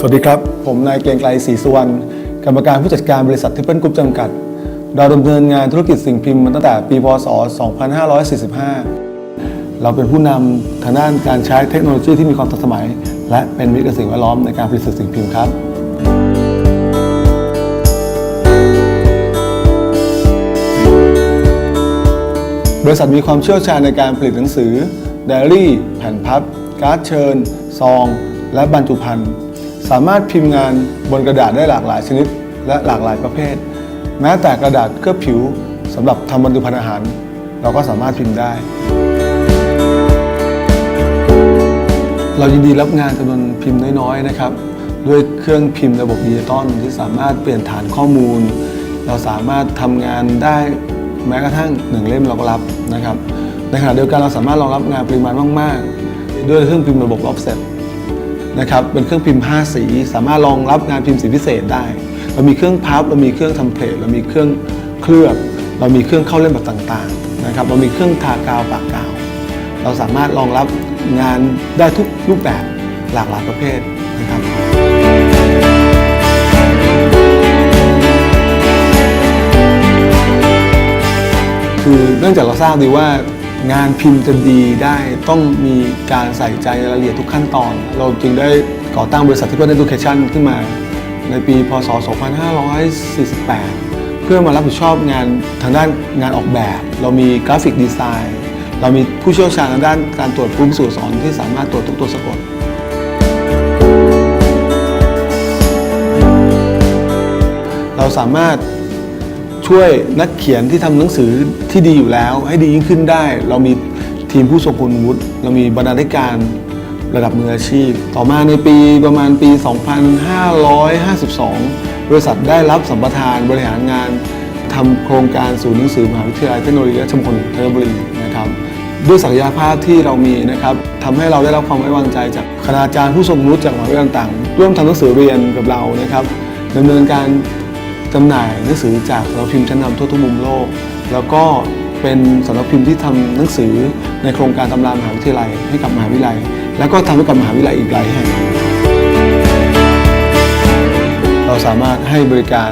สวัสดีครับ ผมนายเกรียงไกรศรีสุวรรณกรรมการผู้จัดการบริษัททิปเปิลกรุ๊ปจำกัด เราดำเนินงานธุรกิจสิ่งพิมพ์มาตั้งแต่ปีพศ 2545 เราเป็นผู้นำทางด้านการใช้เทคโนโลยีที่มีความทันสมัย และเป็นมิตรกับสิ่งแวดล้อมในการผลิตสื่อสิ่งพิมพ์ครับบริษัทมีความเชี่ยวชาญในการผลิตหนังสือไดอารี่ แผ่นพับ การ์ดเชิญ ซอง และบรรจุภัณฑ์ สามารถพิมพ์งานบนกระดาษได้หลากหลายชนิด และหลากหลายประเภท แม้แต่กระดาษเคลือบผิวสำหรับทำบรรจุภัณฑ์อาหาร เราก็สามารถพิมพ์ได้ เรายินดีรับงานจำนวนพิมพ์น้อยๆนะครับ ด้วยเครื่องพิมพ์ระบบดิจิตอลที่สามารถเปลี่ยนฐานข้อมูล เราสามารถทำงานได้แม้กระทั่งหนึ่งเล่มเราก็รับนะครับในขณะเดียวกันเราสามารถรองรับงานปริมาณมาก ๆ ด้วยเครื่องพิมพ์ระบบ offset นะครับเป็นเครื่องพิมพ์ 5 สี สามารถรองรับงานพิมพ์สีพิเศษได้ เรามีเครื่องพับเรามีเครื่องทำเพลทเรามีเครื่องเคลือบ เรามีเครื่องเข้าเล่มแบบต่างๆนะครับเรามีเครื่องทากาวปากกาว เราสามารถรองรับงานได้ทุกรูปแบบหลากหลายประเภทนะครับคือเนื่องจากเราทราบดีว่า งานพิมพ์จะดีได้ต้องมีการใส่ใจรายละเอียดทุกขั้นตอน เราจึงได้ก่อตั้งบริษัทที่เพื่อน Education ขึ้นมา ในปี พศ 2548 เพื่อมารับผิดชอบงานทางด้านงานออกแบบ เรามีกราฟิกดีไซน์ เรามีผู้เชี่ยวชาญทางด้านการตรวจผู้พิสูจน์สอนที่สามารถตรวจทุกตัวสะกดเราสามารถ ช่วยนักเขียนที่ทำหนังสือที่ดีอยู่แล้ว ให้ดียิ่งขึ้นได้ เรามีทีมผู้ทรงคุณวุฒิเรามีบรรณาธิการระดับมืออาชีพ ต่อมาในปีประมาณปี 2552 บริษัทได้รับสัมปทานบริหารงานทำโครงการศูนย์หนังสือมหาวิทยาลัยเทคโนโลยีราชมงคลธัญบุรีนะครับด้วยศักยภาพที่เรามีนะครับทำให้เราได้รับความไว้วางใจจากคณาจารย์ผู้ทรงคุณวุฒิจากมหาวิทยาลัยต่างๆร่วมทำหนังสือเรียนกับเรานะครับดำเนินการ จำหน่ายหนังสือจากสำนักพิมพ์ชั้นนำทั่วทุกมุมโลก แล้วก็เป็นสำนักพิมพ์ที่ทำหนังสือในโครงการตำรามหาวิทยาลัยให้กับมหาวิทยาลัย แล้วก็ทำให้กับมหาวิทยาลัยอีกหลายแห่ง เราสามารถให้บริการ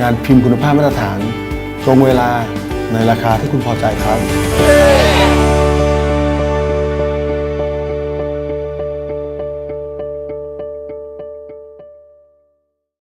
งานพิมพ์คุณภาพมาตรฐาน ตรงเวลาในราคาที่คุณพอใจครับ